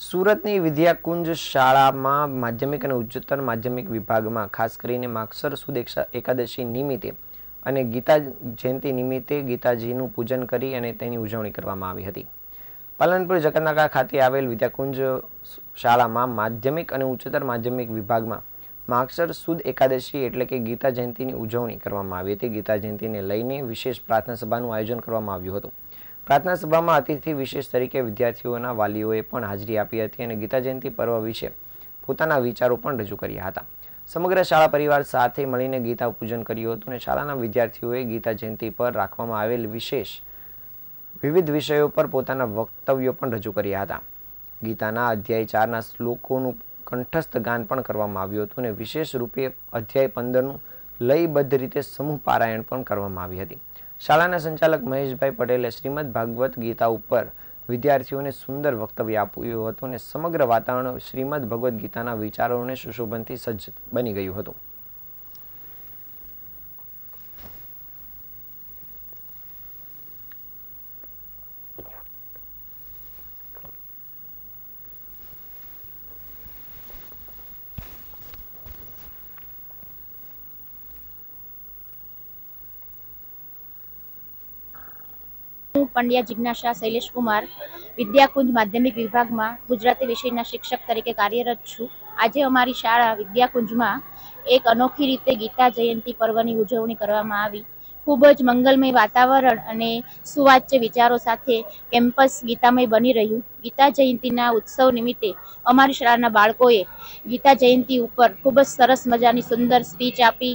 સુરતની વિદ્યાકુંજ શાળામાં માધ્યમિક અને ઉચ્ચતર માધ્યમિક વિભાગમાં, ખાસ કરીને માગસર સુદેક્ષા એકાદશી નિમિત્તે અને ગીતા જયંતિ નિમિત્તે ગીતાજીનું પૂજન કરી અને તેની ઉજવણી કરવામાં આવી હતી. પાલનપુર જગતનાકા ખાતે આવેલ વિદ્યાકુંજ શાળામાં માધ્યમિક અને ઉચ્ચતર માધ્યમિક વિભાગમાં માગસર સુદ એકાદશી એટલે કે ગીતા જયંતિની ઉજવણી કરવામાં આવી હતી. ગીતા જયંતિને લઈને વિશેષ પ્રાર્થના સભાનું આયોજન કરવામાં આવ્યું હતું. પ્રાર્થના સભામાં અતિથિ વિશેષ તરીકે વિદ્યાર્થીઓના વાલીઓએ પણ હાજરી આપી હતી અને ગીતા જયંતિ પર્વ વિશે પોતાના વિચારો પણ રજૂ કર્યા હતા. સમગ્ર શાળા પરિવાર સાથે મળીને ગીતા પૂજન કર્યું હતું અને શાળાના વિદ્યાર્થીઓએ ગીતા જયંતિ પર રાખવામાં આવેલ વિશેષ વિવિધ વિષયો પર પોતાના વક્તવ્યો પણ રજૂ કર્યા હતા. ગીતાના અધ્યાય ચારના શ્લોકોનું કંઠસ્થ ગાન પણ કરવામાં આવ્યું હતું અને વિશેષ રૂપે અધ્યાય પંદરનું લયબદ્ધ રીતે સમૂહ પારાયણ પણ કરવામાં આવી હતી. શાળાના સંચાલક મહેશભાઈ પટેલે શ્રીમદ ભાગવત ગીતા ઉપર વિદ્યાર્થીઓને સુંદર વક્તવ્ય આપ્યું હતું અને સમગ્ર વાતાવરણ શ્રીમદ ભગવદ્ ગીતાના વિચારોને સુશોભનથી સજ્જ બની ગયું હતું. પંડ્યા જિજ્ઞાસા શૈલેષ કુમાર વિદ્યાકુંજ માધ્યમિક વિભાગમાં ગુજરાતી વિષયના શિક્ષક તરીકે કાર્યરત છું. આજે અમારી શાળા વિદ્યાકુંજમાં એક અનોખી રીતે ગીતા જયંતિ પર્વની ઉજવણી કરવામાં આવી. ખૂબ જ મંગલમય વાતાવરણ અને સુવાચ્ય વિચારો સાથે કેમ્પસ ગીતામય બની રહ્યું. ગીતા જયંતિના ઉત્સવ નિમિત્તે અમારી શાળાના બાળકોએ ગીતા જયંતિ ઉપર ખૂબ જ સરસ મજાની સુંદર સ્પીચ આપી.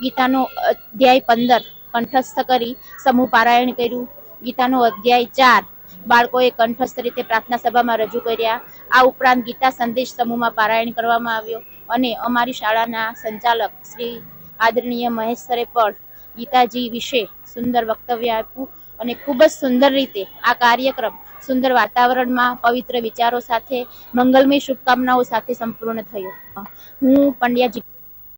ગીતાનો અધ્યાય પંદર કંઠસ્થ કરી સમૂહ પારાયણ કર્યું. ગીતાનો અધ્યાય ચાર. બાળકોએ કંઠસ્થ રીતે પ્રાર્થના સભામાં રજૂ કર્યા. આ ઉપરાંત ગીતા સંદેશ સમૂહમાં પારાયણ કરવામાં આવ્યો અને અમારી શાળાના સંચાલક શ્રી આદરણીય મહેશ પણ ગીતાજી વિશે સુંદર વક્તવ્ય આપ્યું અને ખૂબ જ સુંદર રીતે આ કાર્યક્રમ સુંદર વાતાવરણમાં પવિત્ર વિચારો સાથે, મંગલમય શુભકામનાઓ સાથે સંપૂર્ણ થયો. હું પંડ્યા જી